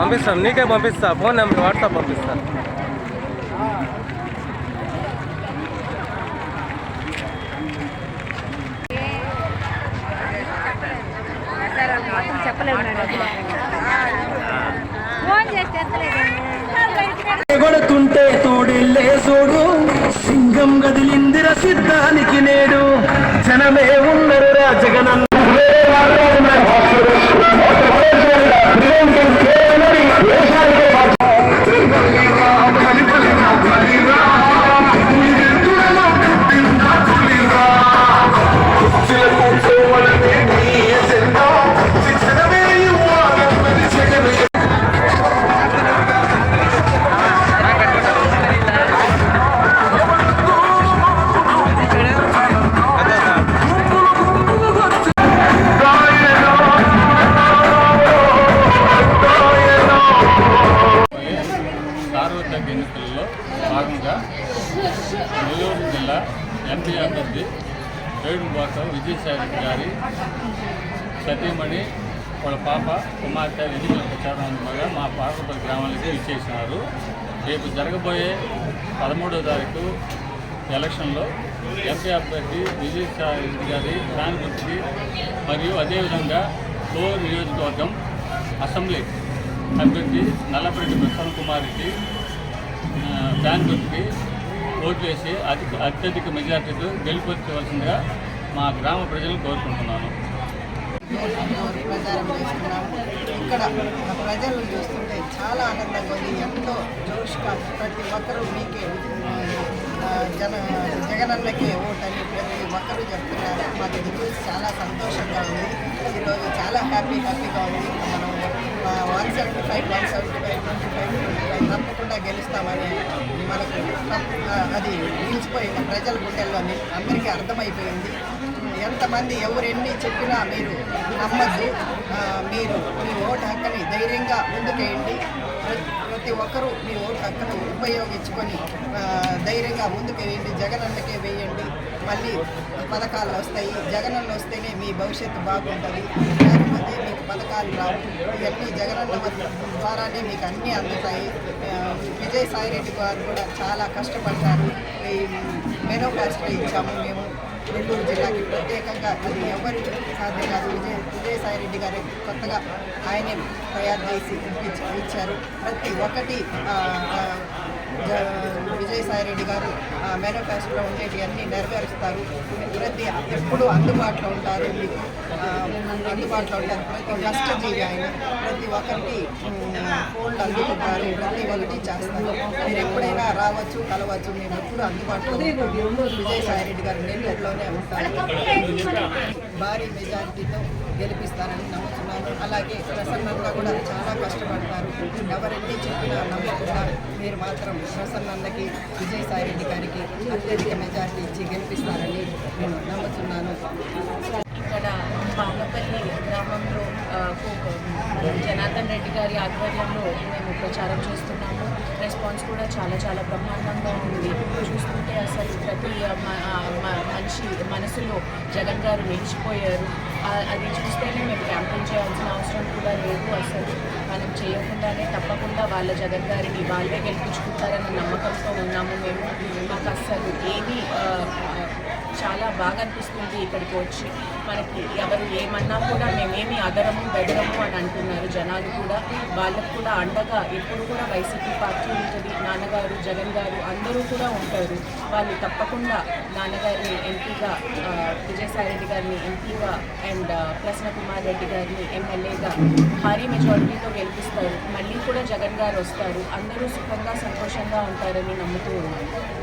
పంపిస్తాం. నీకే పంపిస్తా. ఫోన్ నెంబర్ వాట్సాప్ పంపిస్తాను కొడుతుంటే తోడెళ్ళే చూడు సింగం గదిలిందిర సిద్ధానికి నేడు. జనమే ఉన్నరు రాజగనన్న నెల్లూరు జిల్లా ఎంపీ అభ్యర్థి వేణుగోత విజయసాయి గారి సతీమణి వాళ్ళ పాప కుమార్తె ఎన్నికల ప్రచారం మా పార్వత గ్రామానికి ఇచ్చేసినారు రేపు జరగబోయే పదమూడో తారీఖు ఎలక్షన్లో ఎంపీ అభ్యర్థి విజయసాయి రెడ్డి గారి ఫ్యాన్ మరియు అదేవిధంగా ఫ్లోర్ నియోజకవర్గం అసెంబ్లీ అభ్యర్థి నల్లపరెడ్డి ప్రసన్న కుమార్కి ఫ్యాన్ గుర్తుకి ఓటు వేసి అతి అత్యధిక మెజార్టీతో గెలుపొచ్చవలసిందిగా మా గ్రామ ప్రజలను కోరుకుంటున్నాను. ప్రచారం ఇక్కడ ప్రజలు చూస్తుంటే చాలా ఆనందంగా ఉంది. ఎంతో జోష్గా ప్రతి ఒక్కరూ మీకే జన జగనన్నకే ఓటని ప్రతి ఒక్కరూ చెప్తున్నారు. మాకు ఇది చూసి చాలా సంతోషంగా ఉంది. ఈరోజు చాలా హ్యాపీ హ్యాపీగా ఉంది. మనం one seventy five one seventy five twenty five five తప్పకుండా గెలుస్తామని మనకు అది నిలిచిపోయింది. ప్రజల గుండెల్లోని అందరికీ అర్థమైపోయింది. ఎంతమంది ఎవరు చెప్పినా మీరు నమ్మద్దు. మీరు మీ ఓటు హక్కుని ధైర్యంగా ముందుకేయండి. ప్రతి- ప్రతి ఒక్కరూ మీ ఓటు హక్కును ఉపయోగించుకొని ధైర్యంగా ముందుకు వేయండి జగన్ అన్నకే వేయండి. మళ్ళీ పథకాలు వస్తాయి. జగనన్న వస్తేనే మీ భవిష్యత్తు బాగుంటుంది. లేకపోతే మీకు పథకాలు రావు. ఇవన్నీ జగనన్న ద్వారానే మీకు అన్నీ అందుతాయి. ఆ, విజయసాయి రెడ్డి గారు కూడా చాలా కష్టపడ్డారు. ఈ మేనోకాస్ట్లో ఇచ్చాము మేము నెల్లూరు జిల్లాకి. ప్రత్యేకంగా అది ఎవరి సాధ్యం కాదు విజయ విజయసాయి రెడ్డి గారు కొత్తగా ఆయనే తయారు చేసి ఇచ్చారు. ప్రతి ఒక్కటి రెడ్డి గారు మేనిఫెస్టోలో ఉండేవి అన్నీ నెరవేరుస్తారు. ప్రతి ఎప్పుడు అందుబాటులో ఉంటారు. మీకు ఆ, అందుబాటులో ఉంటారు. ప్రతి కష్టజీవి ఆయన ప్రతి ఒక్కరికి ఫోన్లు అందుకుంటారు ప్రతి ఒక్కటి చేస్తారు. మీరు ఎప్పుడైనా రావచ్చు కలవచ్చు మేము ఎప్పుడు అందుబాటులో విజయసాయి రెడ్డి గారు నెల్లూరులోనే ఉంటారు. భారీ మెజారిటీతో గెలిపిస్తారని నమ్ముతున్నాను. అలాగే ప్రసన్నన్న కూడా చాలా కష్టపడతారు. ఎవరెన్ని చెప్పినా నమ్మకుండా మీరు మాత్రం ప్రసన్నన్నకి విజయసాయి రెడ్డి గారికి అత్యధిక మెజారిటీ ఇచ్చి గెలిపిస్తారని నేను నమ్ముతున్నాను. ఇక్కడ పాలపల్లి గ్రామంలో జనార్దన్ రెడ్డి గారి ఆధ్వర్యంలో మేము ప్రచారం చేస్తున్నాము. రెస్పాన్స్ కూడా చాలా చాలా బ్రహ్మాండంగా ఉంది. చూస్తుంటే అసలు ప్రతి మనిషి మనసులో జగన్ గారు నిలిచిపోయారు. అది చూస్తేనే మేము క్యాంపెయిన్ చేయాల్సిన అవసరం కూడా లేదు. అసలు మనం చేయకుండానే తప్పకుండా వాళ్ళ జగన్ గారిని వాళ్ళే గెలిపించుకుంటారన్న నమ్మకంతో ఉన్నాము మేము. మాకు అసలు ఏది చాలా బాగా అనిపిస్తుంది ఇక్కడికి వచ్చి. మనకి ఎవరు ఏమన్నా కూడా మేమేమి అదరము బెదరము అని అంటున్నారు. జనాలు కూడా వాళ్ళకు కూడా అండగా ఎప్పుడు కూడా వైసీపీ పార్టీ ఉంటుంది. నాన్నగారు జగన్ గారు అందరూ కూడా ఉంటారు. వాళ్ళు తప్పకుండా నాన్నగారిని ఎంపీగా విజయసాయిరెడ్డి విజయసాయి రెడ్డి గారిని ఎంపీగా అండ్ ప్రసన్న కుమార్ రెడ్డి గారిని ఎమ్మెల్యేగా భారీ మెజారిటీతో గెలిపిస్తారు. మళ్ళీ కూడా జగన్ గారు వస్తారు. అందరూ సుఖంగా సంతోషంగా ఉంటారని నమ్ముతూ ఉన్నాను